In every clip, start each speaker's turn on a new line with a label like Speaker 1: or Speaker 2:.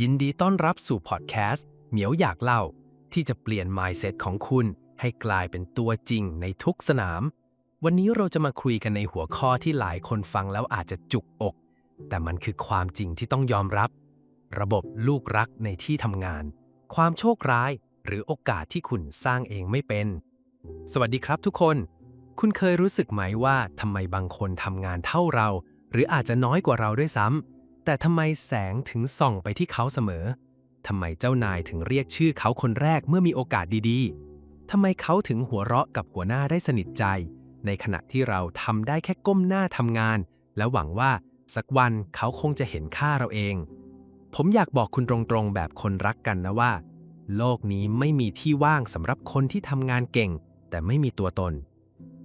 Speaker 1: ยินดีต้อนรับสู่พอดแคสต์เหมียวอยากเล่า ที่จะเปลี่ยน mindset ของคุณให้กลายเป็นตัวจริงในทุกสนาม วันนี้เราจะมาคุยกันในหัวข้อที่หลายคนฟังแล้วอาจจะจุกอก แต่มันคือความจริงที่ต้องยอมรับ ระบบลูกรักในที่ทำงาน ความโชคร้ายหรือโอกาสที่คุณสร้างเองไม่เป็น สวัสดีครับทุกคน คุณเคยรู้สึกไหมว่าทำไมบางคนทำงานเท่าเรา หรืออาจจะน้อยกว่าเราด้วยซ้ำแต่ทำไมแสงถึงส่องไปที่เขาเสมอทำไมเจ้านายถึงเรียกชื่อเขาคนแรกเมื่อมีโอกาสดีๆทำไมเขาถึงหัวเราะกับหัวหน้าได้สนิทใจ ในขณะที่เราทำได้แค่ก้มหน้าทำงาน แล้วหวังว่าสักวันเขาคงจะเห็นค่าเราเอง ผมอยากบอกคุณตรงๆ แบบคนรักกันนะว่า โลกนี้ไม่มีที่ว่างสำหรับคนที่ทำงานเก่ง แต่ไม่มีตัวตน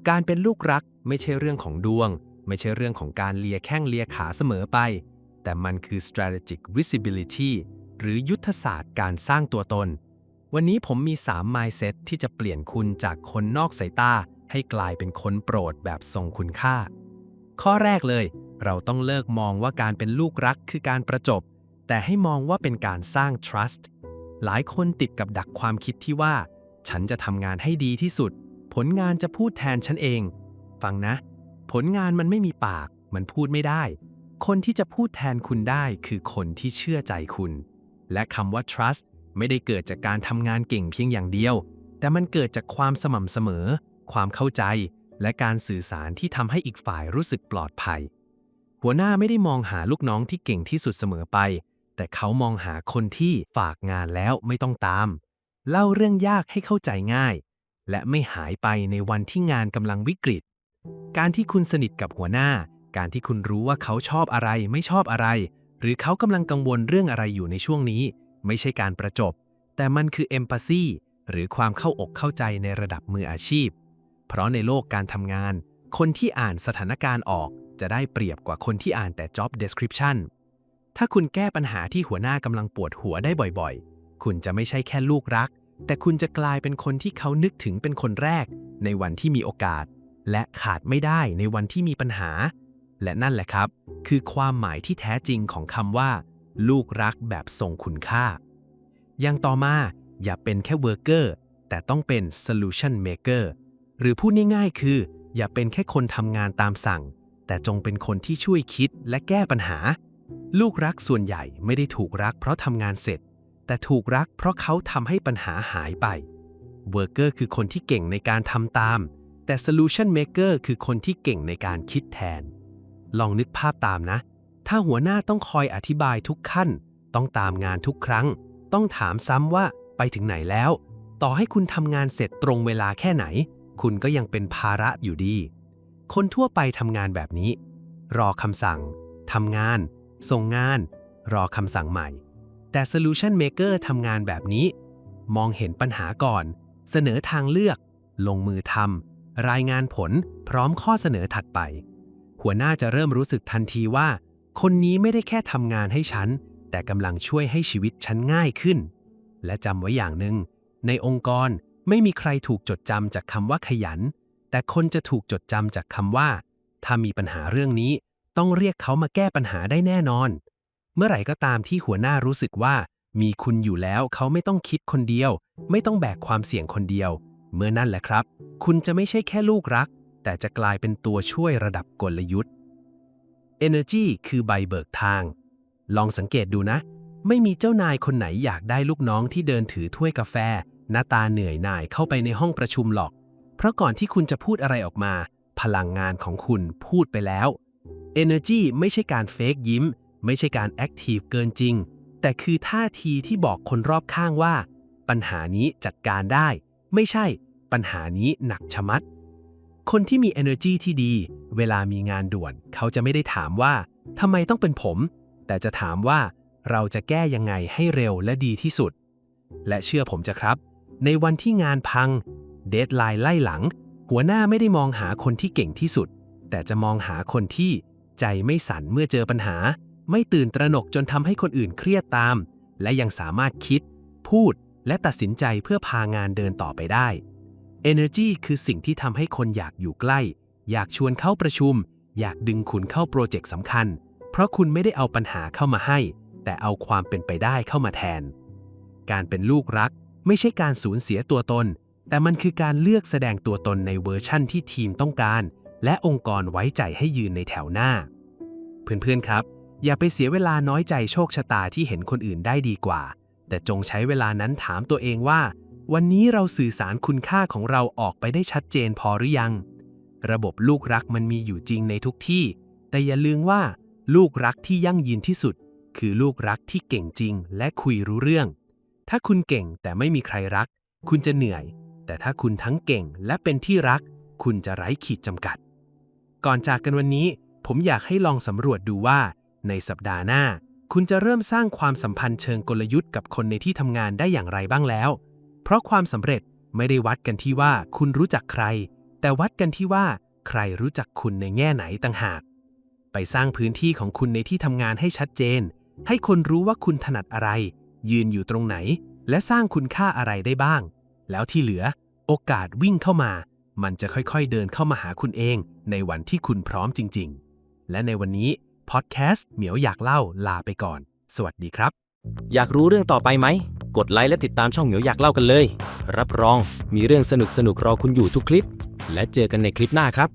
Speaker 1: การเป็นลูกรักไม่ใช่เรื่องของดวง ไม่ใช่เรื่องของการเลียแข้งเลียขาเสมอไป แต่มันคือ strategic visibility หรือยุทธศาสตร์การสร้างตัวตน วันนี้ผมมี 3 mindset ที่จะเปลี่ยนคุณจากคนนอกสายตาให้กลายเป็นคนโปรดแบบทรงคุณค่า ข้อแรกเลย เราต้องเลิกมองว่าการเป็นลูกรักคือการประจบ แต่ให้มองว่าเป็นการสร้าง trust หลายคนติดกับดักความคิดที่ว่า ฉันจะทำงานให้ดีที่สุด ผลงานจะพูดแทนฉันเอง ฟังนะ ผลงานมันไม่มีปาก มันพูดไม่ได้ คนที่จะพูดแทนคุณได้คือคนที่เชื่อใจคุณ และคำว่า trust ไม่ได้เกิดจากการทำงานเก่งเพียงอย่างเดียว แต่มันเกิดจากความสม่ำเสมอ ความเข้าใจ และการสื่อสารที่ทำให้อีกฝ่ายรู้สึกปลอดภัย หัวหน้าไม่ได้มองหาลูกน้องที่เก่งที่สุดเสมอไป แต่เขามองหาคนที่ฝากงานแล้วไม่ต้องตาม เล่าเรื่องยากให้เข้าใจง่าย และไม่หายไปในวันที่งานกำลังวิกฤต การที่คุณสนิทกับหัวหน้า การที่คุณรู้ว่าเขาชอบอะไรไม่ชอบอะไร หรือเขากำลังกังวลเรื่องอะไรอยู่ในช่วงนี้ ไม่ใช่การประจบ แต่มันคือเอมพัซซีหรือความเข้าอกเข้าใจในระดับมืออาชีพ เพราะในโลกการทำงาน คนที่อ่านสถานการณ์ออกจะได้เปรียบกว่าคนที่อ่านแต่ job description ถ้าคุณแก้ปัญหาที่หัวหน้ากำลังปวดหัวได้บ่อยๆ คุณจะไม่ใช่แค่ลูกรัก แต่คุณจะกลายเป็นคนที่เขานึกถึงเป็นคนแรก ในวันที่มีโอกาส และขาดไม่ได้ในวันที่มีปัญหา และนั่นแหละครับ คือความหมายที่แท้จริงของคำว่า ลูกรักแบบทรงคุณค่า อย่างต่อมาอย่าเป็นแค่เวอร์เกอร์แต่ต้องเป็น solution maker หรือพูดง่ายๆคือ อย่าเป็นแค่คนทำงานตามสั่ง แต่จงเป็นคนที่ช่วยคิดและแก้ปัญหา ลูกรักส่วนใหญ่ไม่ได้ถูกรักเพราะทำงานเสร็จ แต่ถูกรักเพราะเขาทำให้ปัญหาหายไปเวอร์เกอร์คือคนที่เก่งในการทำตาม แต่ solution maker คือคนที่เก่งในการคิดแทน ลองนึกภาพตามนะ ถ้าหัวหน้าต้องคอยอธิบายทุกขั้น ต้องตามงานทุกครั้ง ต้องถามซ้ำว่าไปถึงไหนแล้ว ต่อให้คุณทำงานเสร็จตรงเวลาแค่ไหน คุณก็ยังเป็นภาระอยู่ดี คนทั่วไปทำงานแบบนี้ รอคำสั่งทำงาน ส่งงาน รอคำสั่งใหม่ แต่ Solution Maker ทำงานแบบนี้ มองเห็นปัญหาก่อน เสนอทางเลือก ลงมือทำรายงานผลพร้อมข้อเสนอถัดไป หัวหน้าจะเริ่มรู้สึกทันทีว่า คนนี้ไม่ได้แค่ทำงานให้ฉัน แต่กำลังช่วยให้ชีวิตฉันง่ายขึ้น และจำไว้อย่างหนึ่ง ในองค์กรไม่มีใครถูกจดจำจากคำว่าขยัน แต่คนจะถูกจดจำจากคำว่า ถ้ามีปัญหาเรื่องนี้ ต้องเรียกเขามาแก้ปัญหาได้แน่นอน เมื่อไหร่ก็ตามที่หัวหน้ารู้สึกว่า มีคุณอยู่แล้วเขาไม่ต้องคิดคนเดียว ไม่ต้องแบกความเสี่ยงคนเดียว เมื่อนั่นแหละครับ คุณจะไม่ใช่แค่ลูกรัก แต่จะกลายเป็นตัวช่วยระดับกลยุทธ์ Energy คือใบเบิกทาง ลองสังเกตดูนะ ไม่มีเจ้านายคนไหนอยากได้ลูกน้องที่เดินถือถ้วยกาแฟ หน้าตาเหนื่อยหน่ายเข้าไปในห้องประชุมหรอก เพราะก่อนที่คุณจะพูดอะไรออกมา พลังงานของคุณพูดไปแล้ว Energy ไม่ใช่การเฟกยิ้ม ไม่ใช่การแอคทีฟเกินจริง แต่คือท่าทีที่บอกคนรอบข้างว่า ปัญหานี้จัดการได้ ไม่ใช่ ปัญหานี้หนักชะมัด คนที่มี energy ที่ดี เวลามีงานด่วน เขาจะไม่ได้ถามว่าทำไมต้องเป็นผม แต่จะถามว่าเราจะแก้ยังไงให้เร็วและดีที่สุด และเชื่อผมจะครับ ในวันที่งานพัง เดทไลน์ไล่หลัง หัวหน้าไม่ได้มองหาคนที่เก่งที่สุด แต่จะมองหาคนที่ใจไม่สั่นเมื่อเจอปัญหา ไม่ตื่นตระหนกจนทำให้คนอื่นเครียดตาม และยังสามารถคิด พูด และตัดสินใจเพื่อพางานเดินต่อไปได้ Energy คือสิ่งที่ทำให้คนอยากอยู่ใกล้ อยากชวนเข้าประชุม อยากดึงคุณเข้าโปรเจกต์สำคัญ เพราะคุณไม่ได้เอาปัญหาเข้ามาให้ แต่เอาความเป็นไปได้เข้ามาแทน การเป็นลูกรัก ไม่ใช่การสูญเสียตัวตน แต่มันคือการเลือกแสดงตัวตนในเวอร์ชั่นที่ทีมต้องการ และองค์กรไว้ใจให้ยืนในแถวหน้า เพื่อนๆครับ อย่าไปเสียเวลาน้อยใจโชคชะตาที่เห็นคนอื่นได้ดีกว่า แต่จงใช้เวลานั้นถามตัวเองว่า วันนี้เราสื่อสารคุณค่าของเราออกไปได้ชัดเจนพอหรือยัง ระบบลูกรักมันมีอยู่จริงในทุกที่ แต่อย่าลืมว่า ลูกรักที่ยั่งยืนที่สุด คือลูกรักที่เก่งจริง และคุยรู้เรื่อง ถ้าคุณเก่งแต่ไม่มีใครรัก คุณจะเหนื่อย แต่ถ้าคุณทั้งเก่งและเป็นที่รัก คุณจะไร้ขีดจำกัด ก่อนจากกันวันนี้ ผมอยากให้ลองสำรวจดูว่า ในสัปดาห์หน้า คุณจะเริ่มสร้างความสัมพันธ์เชิงกลยุทธ์กับคนในที่ทำงานได้อย่างไรบ้างแล้ว เพราะความสำเร็จไม่ได้วัดกันที่ว่าคุณรู้จักใคร แต่วัดกันที่ว่าใครรู้จักคุณในแง่ไหนต่างหาก ไปสร้างพื้นที่ของคุณในที่ทำงานให้ชัดเจน ให้คนรู้ว่าคุณถนัดอะไร ยืนอยู่ตรงไหน และสร้างคุณค่าอะไรได้บ้าง แล้วที่เหลือ โอกาสวิ่งเข้ามา มันจะค่อยๆเดินเข้ามาหาคุณเอง ในวันที่คุณพร้อมจริง ๆ และในวันนี้ พอดแคสต์เหมียวอยากเล่าลาไปก่อน สวัสดีครับ
Speaker 2: อยากรู้เรื่องต่อไปไหม กดไลค์และติดตามช่องเหมียวอยากเล่ากันเลย รับรองมีเรื่องสนุกสนุกรอคุณอยู่ทุกคลิป และเจอกันในคลิปหน้าครับ